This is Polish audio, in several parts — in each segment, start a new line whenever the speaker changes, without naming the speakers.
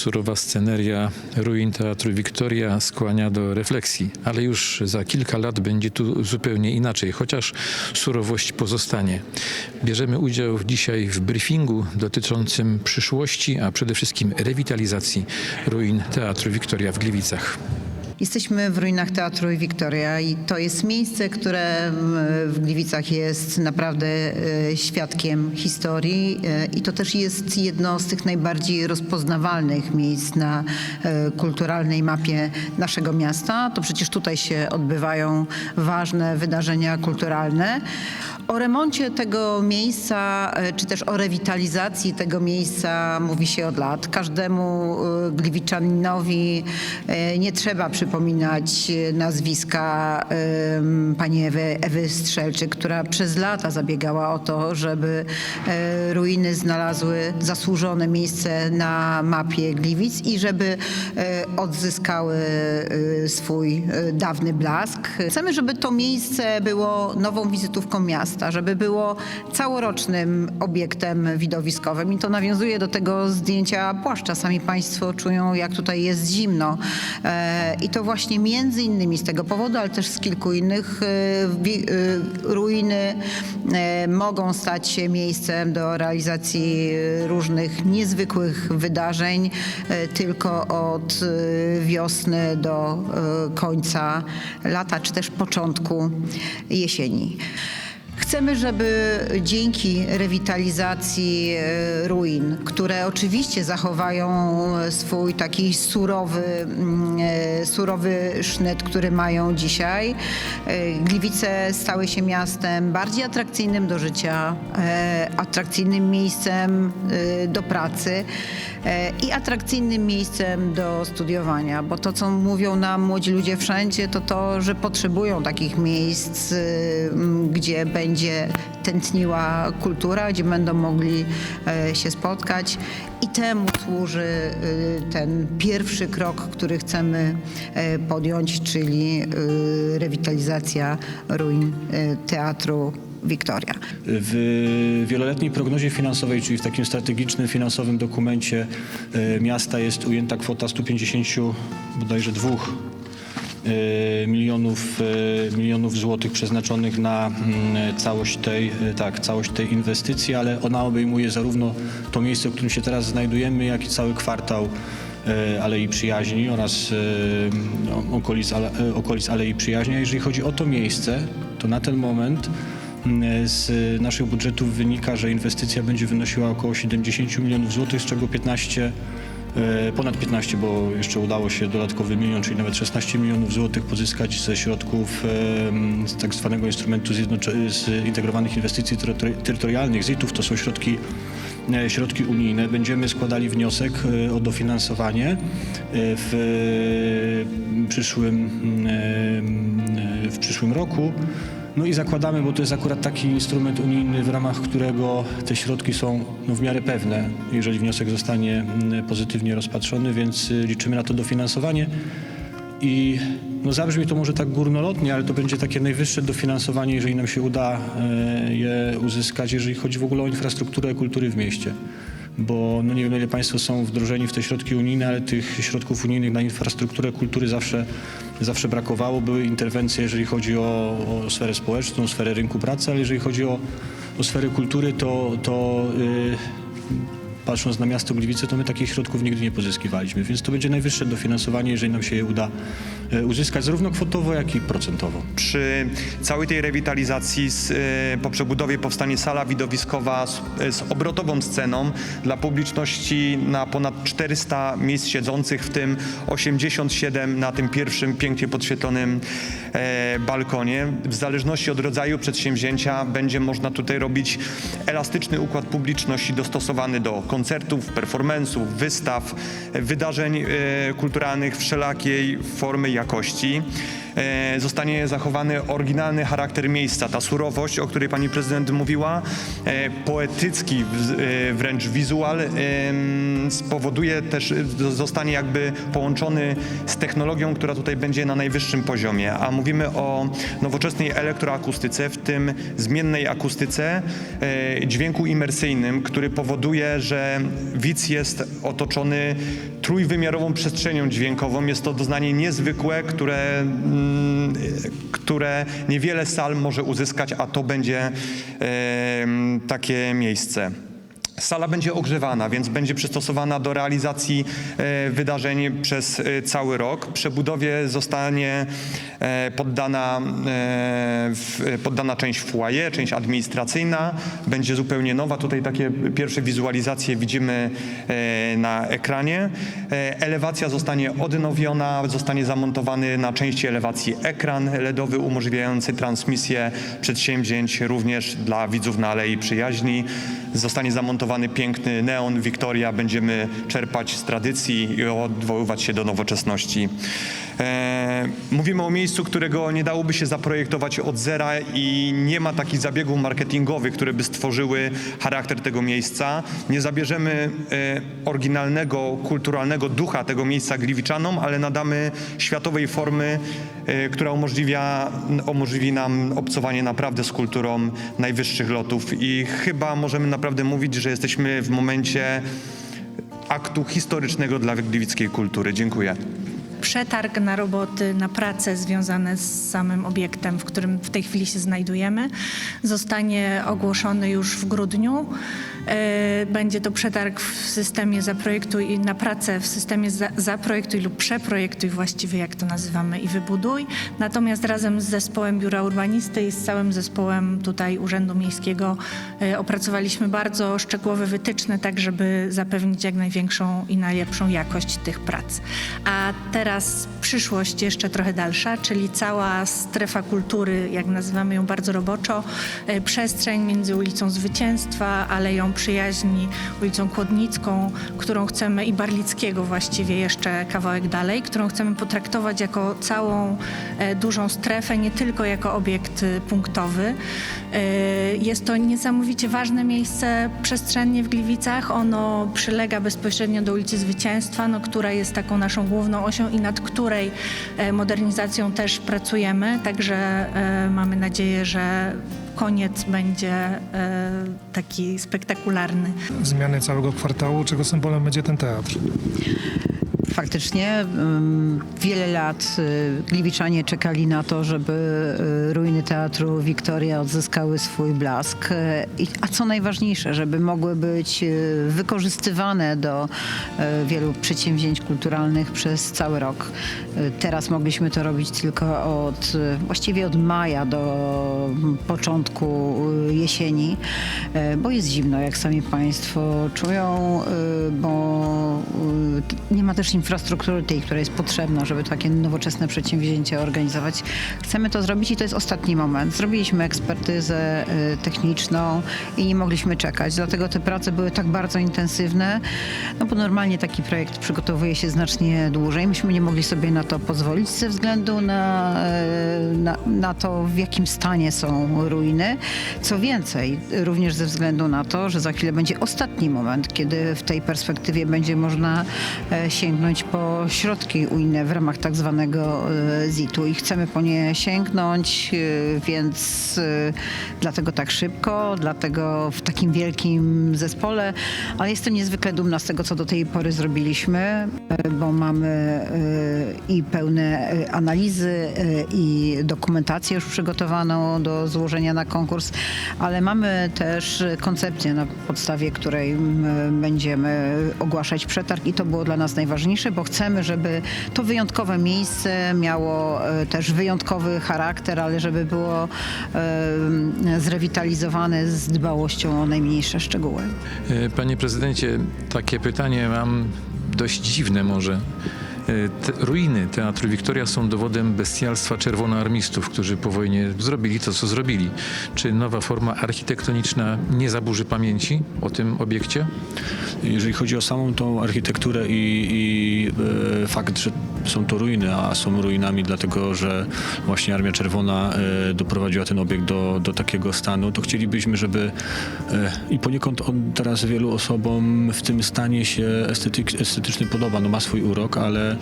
surowa sceneria ruin Teatru Wiktoria skłania do refleksji, ale już za kilka lat będzie tu zupełnie inaczej, chociaż surowość pozostanie. Bierzemy udział dzisiaj w briefingu dotyczącym przyszłości, a przede wszystkim rewitalizacji ruin Teatru Wiktoria w Gliwicach.
Jesteśmy w ruinach Teatru Wiktoria i to jest miejsce, które m, w Gliwicach jest naprawdę e, świadkiem historii e, i to też jest jedno z tych najbardziej rozpoznawalnych miejsc na e, kulturalnej mapie naszego miasta. To przecież tutaj się odbywają ważne wydarzenia kulturalne. O remoncie tego miejsca, e, czy też o rewitalizacji tego miejsca mówi się od lat. Każdemu e, gliwiczaninowi e, nie trzeba przypominać nazwiska pani Ewy, Ewy Strzelczyk, która przez lata zabiegała o to, żeby ruiny znalazły zasłużone miejsce na mapie Gliwic i żeby odzyskały swój dawny blask. Chcemy, żeby to miejsce było nową wizytówką miasta, żeby było całorocznym obiektem widowiskowym i to nawiązuje do tego zdjęcia płaszcza. Sami Państwo czują, jak tutaj jest zimno. E, I to właśnie między innymi z tego powodu, ale też z kilku innych e, e, ruiny mogą stać się miejscem do realizacji różnych niezwykłych wydarzeń tylko od wiosny do końca lata, czy też początku jesieni. Chcemy, żeby dzięki rewitalizacji e, ruin, które oczywiście zachowają swój taki surowy, mm, e, surowy sznyt, który mają dzisiaj, e, Gliwice stały się miastem bardziej atrakcyjnym do życia, e, atrakcyjnym miejscem e, do pracy. e, i atrakcyjnym miejscem do studiowania, bo to, co mówią nam młodzi ludzie wszędzie, to to, że potrzebują takich miejsc, y, gdzie będzie tętniła kultura, gdzie będą mogli e, się spotkać. I temu służy y, ten pierwszy krok, który chcemy e, podjąć, czyli y, rewitalizacja ruin e, Teatru Wiktoria.
W wieloletniej prognozie finansowej, czyli w takim strategicznym finansowym dokumencie e, miasta jest ujęta kwota 150 bodajże dwóch e, milionów, e, milionów złotych przeznaczonych na mm, całość tej, tak, całość tej inwestycji, ale ona obejmuje zarówno to miejsce, w którym się teraz znajdujemy, jak i cały kwartał Alei Przyjaźni oraz okolic, okolic Alei Przyjaźni. A jeżeli chodzi o to miejsce, to na ten moment z naszych budżetów wynika, że inwestycja będzie wynosiła około 70 milionów złotych, z czego 15, e, ponad 15, bo jeszcze udało się dodatkowy milion, czyli nawet 16 milionów złotych pozyskać ze środków e, z tak zwanego instrumentu zintegrowanych inwestycji terytori- terytorialnych, ZIT-ów. To są środki e, środki unijne. Będziemy składali wniosek o dofinansowanie w przyszłym, e, w przyszłym roku. No i zakładamy, bo to jest akurat taki instrument unijny, w ramach którego te środki są no, w miarę pewne, jeżeli wniosek zostanie mm, pozytywnie rozpatrzony, więc y, liczymy na to dofinansowanie. I no zabrzmi to może tak górnolotnie, ale to będzie takie najwyższe dofinansowanie, jeżeli nam się uda e, je uzyskać, jeżeli chodzi w ogóle o infrastrukturę kultury w mieście. Bo no nie wiem, ile Państwo są wdrożeni w te środki unijne, ale tych środków unijnych na infrastrukturę kultury zawsze, zawsze brakowało. Były interwencje, jeżeli chodzi o, o sferę społeczną, sferę rynku pracy, ale jeżeli chodzi o, o sferę kultury, to, to y, patrząc na miasto Gliwice, to my takich środków nigdy nie pozyskiwaliśmy, więc to będzie najwyższe dofinansowanie, jeżeli nam się je uda e, uzyskać, zarówno kwotowo, jak i procentowo.
Przy całej tej rewitalizacji z, e, po przebudowie powstanie sala widowiskowa z, e, z obrotową sceną dla publiczności na ponad 400 miejsc siedzących, w tym 87 na tym pierwszym pięknie podświetlonym e, balkonie. W zależności od rodzaju przedsięwzięcia będzie można tutaj robić elastyczny układ publiczności dostosowany do koncertów, performance'ów, wystaw, wydarzeń e, kulturalnych wszelakiej formy jakości. E, Zostanie zachowany oryginalny charakter miejsca, ta surowość, o której pani prezydent mówiła, e, poetycki e, wręcz wizual spowoduje też, zostanie jakby połączony z technologią, która tutaj będzie na najwyższym poziomie. A mówimy o nowoczesnej elektroakustyce, w tym zmiennej akustyce, dźwięku imersyjnym, który powoduje, że widz jest otoczony trójwymiarową przestrzenią dźwiękową. Jest to doznanie niezwykłe, które, mm, które niewiele sal może uzyskać, a to będzie takie miejsce. Sala będzie ogrzewana, więc będzie przystosowana do realizacji e, wydarzeń przez e, cały rok. Przebudowie zostanie e, poddana, poddana część foyer, część administracyjna. Będzie zupełnie nowa. Tutaj takie pierwsze wizualizacje widzimy na ekranie. Elewacja zostanie odnowiona, zostanie zamontowany na części elewacji ekran LEDowy umożliwiający transmisję przedsięwzięć również dla widzów na Alei Przyjaźni. Zostanie zamontowany piękny neon Victoria. Będziemy czerpać z tradycji i odwoływać się do nowoczesności. E, mówimy o miejscu, którego nie dałoby się zaprojektować od zera i nie ma takich zabiegów marketingowych, które by stworzyły charakter tego miejsca. Nie zabierzemy e, oryginalnego, kulturalnego ducha tego miejsca Gliwiczanom, ale nadamy światowej formy, e, która umożliwia, umożliwi nam obcowanie naprawdę z kulturą najwyższych lotów i chyba możemy naprawdę mówić, że jesteśmy w momencie aktu historycznego dla gliwickiej kultury. Dziękuję.
Przetarg na roboty, na prace związane z samym obiektem, w którym w tej chwili się znajdujemy, zostanie ogłoszony już w grudniu. E, Będzie to przetarg w systemie Zaprojektuj i na pracę w systemie za- Zaprojektuj lub Przeprojektuj właściwie, jak to nazywamy, i Wybuduj. Natomiast razem z zespołem Biura Urbanisty i z całym zespołem tutaj Urzędu Miejskiego e, opracowaliśmy bardzo szczegółowe wytyczne, tak żeby zapewnić jak największą i najlepszą jakość tych prac. A teraz przyszłość jeszcze trochę dalsza, czyli cała strefa kultury, jak nazywamy ją bardzo roboczo, e, przestrzeń między ulicą Zwycięstwa, Aleją Przyjaźni, ulicą Kłodnicką, którą chcemy i Barlickiego właściwie jeszcze kawałek dalej, którą chcemy potraktować jako całą e, dużą strefę, nie tylko jako obiekt e, punktowy. Jest to niesamowicie ważne miejsce przestrzennie w Gliwicach. Ono przylega bezpośrednio do ulicy Zwycięstwa, no, która jest taką naszą główną osią nad której e, modernizacją też pracujemy. Także e, mamy nadzieję, że koniec będzie e, taki spektakularny.
zmiany całego kwartału, czego symbolem będzie ten teatr.
Faktycznie wiele lat y, Gliwiczanie czekali na to, żeby y, ruiny Teatru Wiktoria odzyskały swój blask. Y, A co najważniejsze, żeby mogły być wykorzystywane do wielu przedsięwzięć kulturalnych przez cały rok. Teraz mogliśmy to robić tylko od, właściwie od maja do początku y, jesieni, bo jest zimno, jak sami Państwo czują, bo nie ma też infrastruktury tej, która jest potrzebna, żeby takie nowoczesne przedsięwzięcia organizować. Chcemy to zrobić i to jest ostatni moment. Zrobiliśmy ekspertyzę y, techniczną i nie mogliśmy czekać, dlatego te prace były tak bardzo intensywne, no bo normalnie taki projekt przygotowuje się znacznie dłużej. Myśmy nie mogli sobie na to pozwolić ze względu na, y, na, na to, w jakim stanie są ruiny. Co więcej, również ze względu na to, że za chwilę będzie ostatni moment, kiedy w tej perspektywie będzie można e, sięgnąć po środki ujne w ramach tak zwanego e, ZIT-u i chcemy po nie sięgnąć, e, więc e, dlatego tak szybko, dlatego w takim wielkim zespole, ale jestem niezwykle dumna z tego, co do tej pory zrobiliśmy, bo mamy i pełne analizy i dokumentację już przygotowaną do złożenia na konkurs, ale mamy też koncepcję, na podstawie której będziemy ogłaszać przetarg i to było dla nas najważniejsze, bo chcemy, żeby to wyjątkowe miejsce miało e, też wyjątkowy charakter, ale żeby było e, zrewitalizowane z dbałością o najmniejsze szczegóły.
E, Panie prezydencie, takie pytanie mam dość dziwne może. E, Te ruiny Teatru Wiktoria są dowodem bestialstwa czerwonoarmistów, którzy po wojnie zrobili to, co zrobili. Czy nowa forma architektoniczna nie zaburzy pamięci o tym obiekcie?
Jeżeli chodzi o samą tą architekturę i, i e, fakt, że są to ruiny, a są ruinami dlatego, że właśnie Armia Czerwona e, doprowadziła ten obiekt do, do takiego stanu, to chcielibyśmy, żeby e, i poniekąd on teraz wielu osobom w tym stanie się estetyk, estetyczny podoba, no ma swój urok, ale e,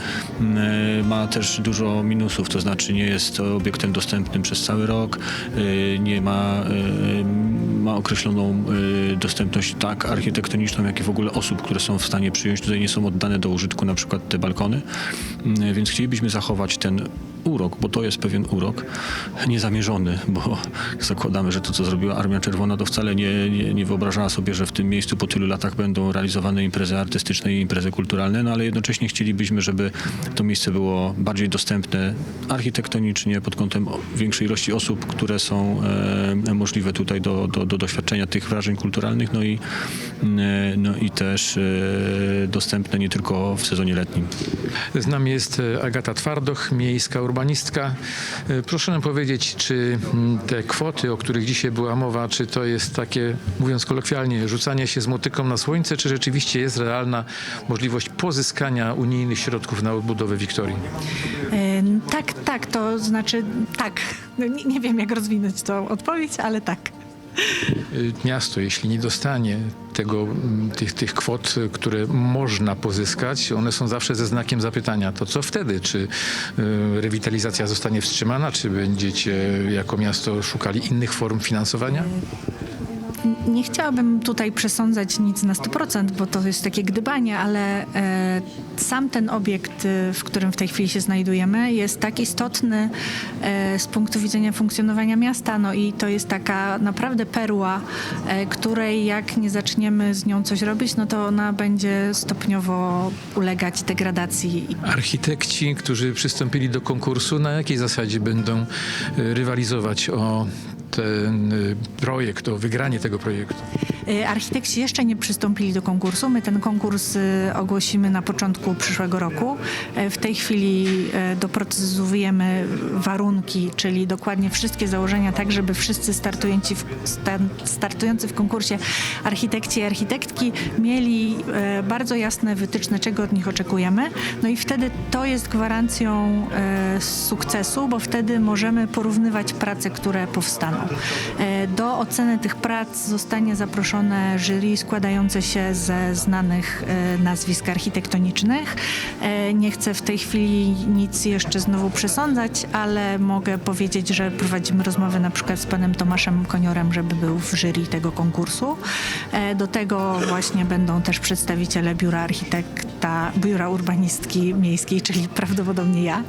ma też dużo minusów, to znaczy nie jest obiektem dostępnym przez cały rok, nie ma, ma określoną y, dostępność tak architektoniczną, jak i w ogóle osób, które są w stanie przyjąć. Tutaj nie są oddane do użytku na przykład te balkony, Y, więc chcielibyśmy zachować ten urok, bo to jest pewien urok niezamierzony, bo zakładamy, że to, co zrobiła Armia Czerwona, to wcale nie, nie, nie wyobrażała sobie, że w tym miejscu po tylu latach będą realizowane imprezy artystyczne i imprezy kulturalne, no ale jednocześnie chcielibyśmy, żeby to miejsce było bardziej dostępne architektonicznie pod kątem większej ilości osób, które są e, możliwe tutaj do, do, do doświadczenia tych wrażeń kulturalnych, no i, e, no i też e, dostępne nie tylko w sezonie letnim.
Z nami jest e, Agata Twardoch, miejska urbanistka. E, Proszę nam powiedzieć, czy mm, te kwoty, o których dzisiaj była mowa, czy to jest takie, mówiąc kolokwialnie, rzucanie się z motyką na słońce, czy rzeczywiście jest realna możliwość pozyskania unijnych środków na odbudowę Wiktorii?
E, Tak, tak, to znaczy tak. No, nie, nie wiem, jak rozwinąć tą odpowiedź, ale tak.
Y, Miasto, jeśli nie dostanie tego, tych, tych kwot, y, które można pozyskać, one są zawsze ze znakiem zapytania. To co wtedy? Czy y, rewitalizacja zostanie wstrzymana? Czy będziecie jako miasto szukali innych form finansowania?
Nie chciałabym tutaj przesądzać nic na 100%, bo to jest takie gdybanie, ale e, sam ten obiekt, e, w którym w tej chwili się znajdujemy, jest tak istotny e, z punktu widzenia funkcjonowania miasta, no i to jest taka naprawdę perła, e, której jak nie zaczniemy z nią coś robić, no to ona będzie stopniowo ulegać degradacji.
Architekci, którzy przystąpili do konkursu, na jakiej zasadzie będą y, rywalizować o ten y, projekt, o wygranie tego projektu?
E, Architekci jeszcze nie przystąpili do konkursu. My ten konkurs e, ogłosimy na początku przyszłego roku. W tej chwili doprecyzowujemy warunki, czyli dokładnie wszystkie założenia, tak żeby wszyscy startujący w, sta- startujący w konkursie architekci i architektki mieli bardzo jasne wytyczne, czego od nich oczekujemy. No i wtedy to jest gwarancją sukcesu, bo wtedy możemy porównywać prace, które powstaną. E, Do oceny tych prac zostanie zaproszone jury składające się ze znanych e, nazwisk architektonicznych. E, Nie chcę w tej chwili nic jeszcze znowu przesądzać, ale mogę powiedzieć, że prowadzimy rozmowę na przykład z panem Tomaszem Koniorem, żeby był w jury tego konkursu. Do tego właśnie będą też przedstawiciele biura architekta, biura urbanistki miejskiej, czyli prawdopodobnie ja,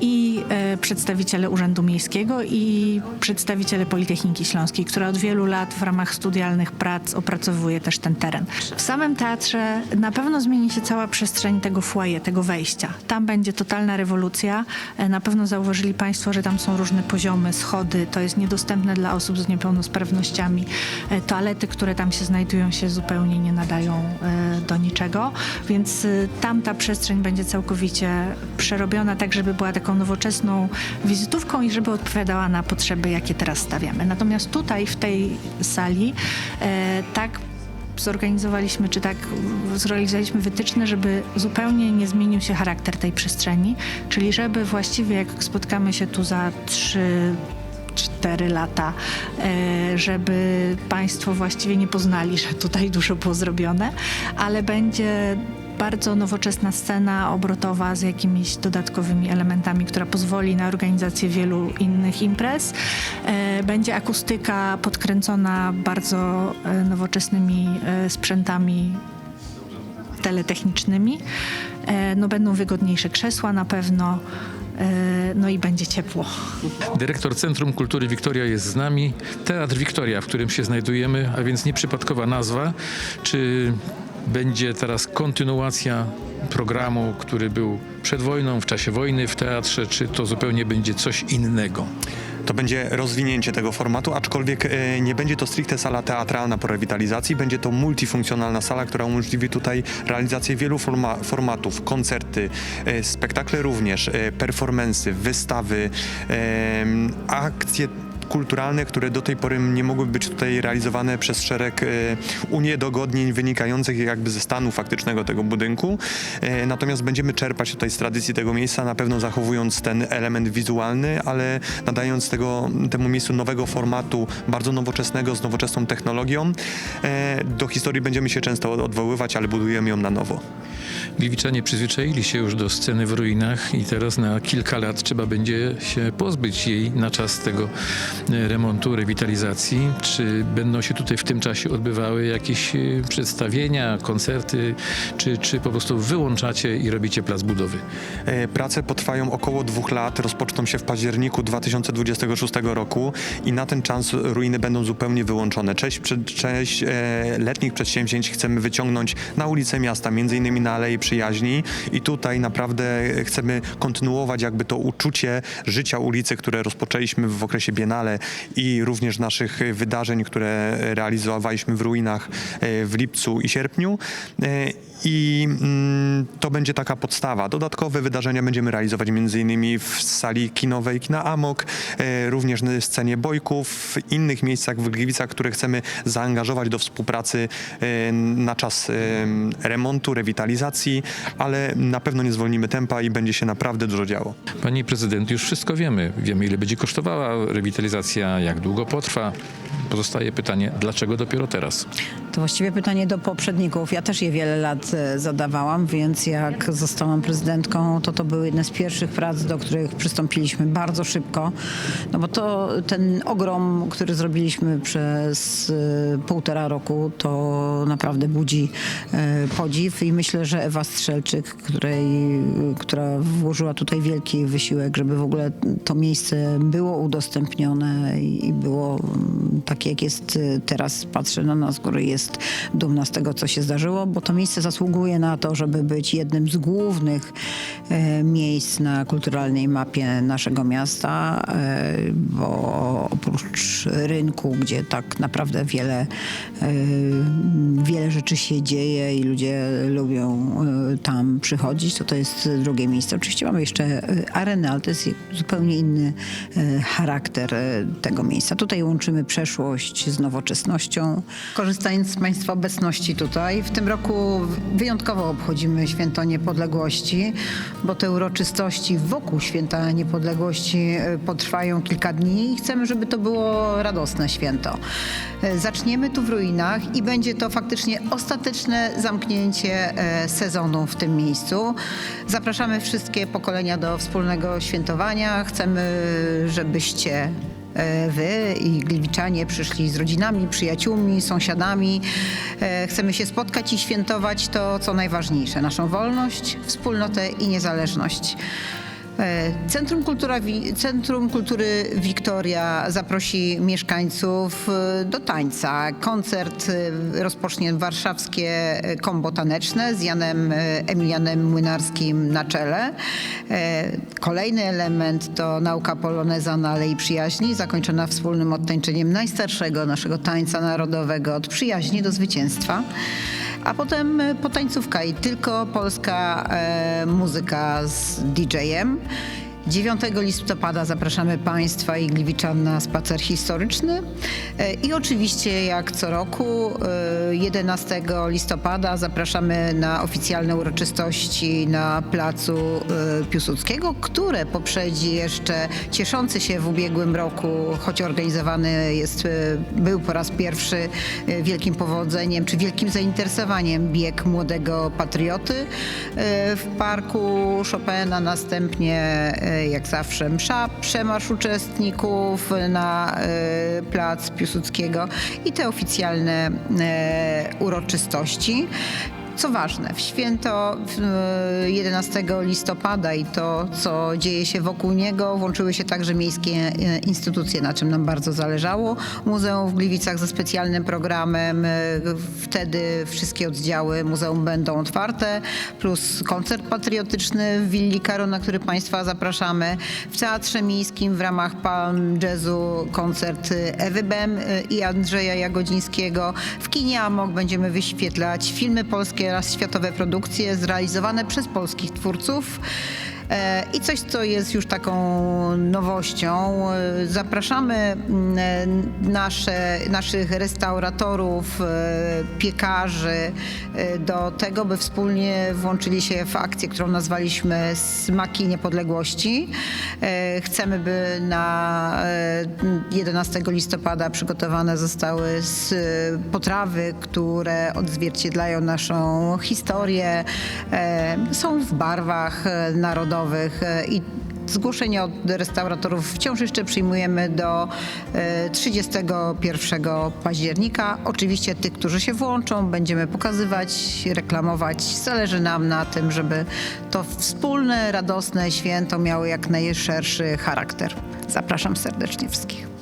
i przedstawiciele Urzędu Miejskiego i przedstawiciele Politechniki Śląskiej, która od wielu lat w ramach studialnych prac opracowuje też ten teren. W samym teatrze na pewno zmieni się cała przestrzeń tego foyer, tego wejścia. Tam będzie totalna rewolucja. E, Na pewno zauważyli Państwo, że tam są różne poziomy, schody. To jest niedostępne dla osób z niepełnosprawnościami. E, Toalety, które tam się znajdują, się zupełnie nie nadają e, do niczego, więc tam ta przestrzeń będzie całkowicie przerobiona tak, żeby była taką nowoczesną wizytówką i żeby odpowiadała na potrzeby, jakie teraz stawiamy. Natomiast tutaj, w tej sali, e, tak zorganizowaliśmy, czy tak zrealizowaliśmy wytyczne, żeby zupełnie nie zmienił się charakter tej przestrzeni, czyli żeby właściwie jak spotkamy się tu za trzy cztery lata, e, żeby Państwo właściwie nie poznali, że tutaj dużo było zrobione, ale będzie bardzo nowoczesna scena obrotowa z jakimiś dodatkowymi elementami, która pozwoli na organizację wielu innych imprez. E, Będzie akustyka podkręcona bardzo e, nowoczesnymi e, sprzętami teletechnicznymi. No będą wygodniejsze krzesła na pewno. No i będzie ciepło.
Dyrektor Centrum Kultury Wiktoria jest z nami. Teatr Wiktoria, w którym się znajdujemy, a więc nieprzypadkowa nazwa. Czy będzie teraz kontynuacja programu, który był przed wojną, w czasie wojny w teatrze, czy to zupełnie będzie coś innego?
To będzie rozwinięcie tego formatu, aczkolwiek e, nie będzie to stricte sala teatralna po rewitalizacji, będzie to multifunkcjonalna sala, która umożliwi tutaj realizację wielu forma, formatów, koncerty, e, spektakle również, e, performensy, wystawy, akcje kulturalne, które do tej pory nie mogły być tutaj realizowane przez szereg e, uniedogodnień wynikających jakby ze stanu faktycznego tego budynku. E, natomiast będziemy czerpać tutaj z tradycji tego miejsca, na pewno zachowując ten element wizualny, ale nadając tego, temu miejscu nowego formatu, bardzo nowoczesnego, z nowoczesną technologią. E, do historii będziemy się często odwoływać, ale budujemy ją na nowo.
Gliwiczanie przyzwyczaili się już do sceny w ruinach i teraz na kilka lat trzeba będzie się pozbyć jej na czas tego e, remontu, rewitalizacji. Czy będą się tutaj w tym czasie odbywały jakieś e, przedstawienia, koncerty, czy, czy po prostu wyłączacie i robicie plac budowy?
E, Prace potrwają około dwóch lat, rozpoczną się w październiku 2026 roku i na ten czas ruiny będą zupełnie wyłączone. Część, letnich przedsięwzięć chcemy wyciągnąć na ulice miasta, między innymi na Aleje Przyjaźni i tutaj naprawdę chcemy kontynuować jakby to uczucie życia ulicy, które rozpoczęliśmy w okresie Biennale i również naszych wydarzeń, które realizowaliśmy w ruinach e, w lipcu i sierpniu. E, I mm, to będzie taka podstawa. Dodatkowe wydarzenia będziemy realizować m.in. w sali kinowej Kina Amok, e, również na scenie Bojków, w innych miejscach w Gliwicach, które chcemy zaangażować do współpracy na czas remontu, rewitalizacji, ale na pewno nie zwolnimy tempa i będzie się naprawdę dużo działo.
Pani prezydent, już wszystko wiemy. Wiemy, ile będzie kosztowała rewitalizacja, jak długo potrwa. Pozostaje pytanie, dlaczego dopiero teraz?
To właściwie pytanie do poprzedników. Ja też je wiele lat e, zadawałam, więc jak zostałam prezydentką, to to były jedne z pierwszych prac, do których przystąpiliśmy bardzo szybko. No bo to ten ogrom, który zrobiliśmy przez e, półtora roku, to naprawdę budzi e, podziw i myślę, że Ewa Strzelczyk, której, która włożyła tutaj wielki wysiłek, żeby w ogóle to miejsce było udostępnione i i było takie, jak jest y, teraz. Patrzę na nas z góry, jest dumna z tego, co się zdarzyło, bo to miejsce zasługuje na to, żeby być jednym z głównych e, miejsc na kulturalnej mapie naszego miasta, e, bo oprócz rynku, gdzie tak naprawdę wiele, e, wiele rzeczy się dzieje i ludzie lubią tam przychodzić, to to jest drugie miejsce. Oczywiście mamy jeszcze arenę, ale to jest zupełnie inny charakter tego miejsca. Tutaj łączymy przeszłość z nowoczesnością. Korzystając z Państwa obecności tutaj, w tym roku wyjątkowo obchodzimy Święto Niepodległości, bo te uroczystości wokół Święta Niepodległości e, potrwają kilka dni i chcemy, żeby to było radosne święto. E, Zaczniemy tu w ruinach i będzie to faktycznie ostateczne zamknięcie e, sezonu w tym miejscu. Zapraszamy wszystkie pokolenia do wspólnego świętowania. Chcemy, żebyście Wy i Gliwiczanie przyszli z rodzinami, przyjaciółmi, sąsiadami. E, Chcemy się spotkać i świętować to, co najważniejsze: naszą wolność, wspólnotę i niezależność. E, Centrum, Kultura, Centrum Kultury Wiktoria zaprosi mieszkańców e, do tańca. Koncert e, rozpocznie warszawskie kombo taneczne z Janem Emilianem Młynarskim na czele. Kolejny element to nauka poloneza na Alei Przyjaźni, zakończona wspólnym odtańczeniem najstarszego naszego tańca narodowego od przyjaźni do zwycięstwa. A potem e, potańcówka i tylko polska e, muzyka z DJ-em. 9 listopada zapraszamy Państwa i Gliwiczan na spacer historyczny. E, I oczywiście, jak co roku, e, 11 listopada zapraszamy na oficjalne uroczystości na placu e, Piłsudskiego, które poprzedzi jeszcze cieszący się w ubiegłym roku, choć organizowany jest, e, był po raz pierwszy e, wielkim powodzeniem czy wielkim zainteresowaniem bieg młodego patrioty e, w parku Chopina, następnie e, jak zawsze msza, przemarsz uczestników na e, plac Piłsudskiego i te oficjalne e, uroczystości. Co ważne, w święto w, e, 11 listopada i to, co dzieje się wokół niego, włączyły się także miejskie e, instytucje, na czym nam bardzo zależało. Muzeum w Gliwicach ze specjalnym programem. e, Wtedy wszystkie oddziały muzeum będą otwarte, plus koncert patriotyczny w Willi Karo, na który Państwa zapraszamy. W Teatrze Miejskim w ramach Palm Jazzu koncert Ewy Bem i Andrzeja Jagodzińskiego. W kinie Amok będziemy wyświetlać filmy polskie oraz światowe produkcje zrealizowane przez polskich twórców. E, I coś, co jest już taką nowością, e, zapraszamy mm, e, nasze, naszych restauratorów, piekarzy do tego, by wspólnie włączyli się w akcję, którą nazwaliśmy Smaki Niepodległości. Chcemy, by na e, 11 listopada przygotowane zostały potrawy, które odzwierciedlają naszą historię, są w barwach narodowych e, i Zgłoszenia od restauratorów wciąż jeszcze przyjmujemy do e, 31 października. Oczywiście tych, którzy się włączą, będziemy pokazywać, reklamować. Zależy nam na tym, żeby to wspólne, radosne święto miało jak najszerszy charakter. Zapraszam serdecznie wszystkich.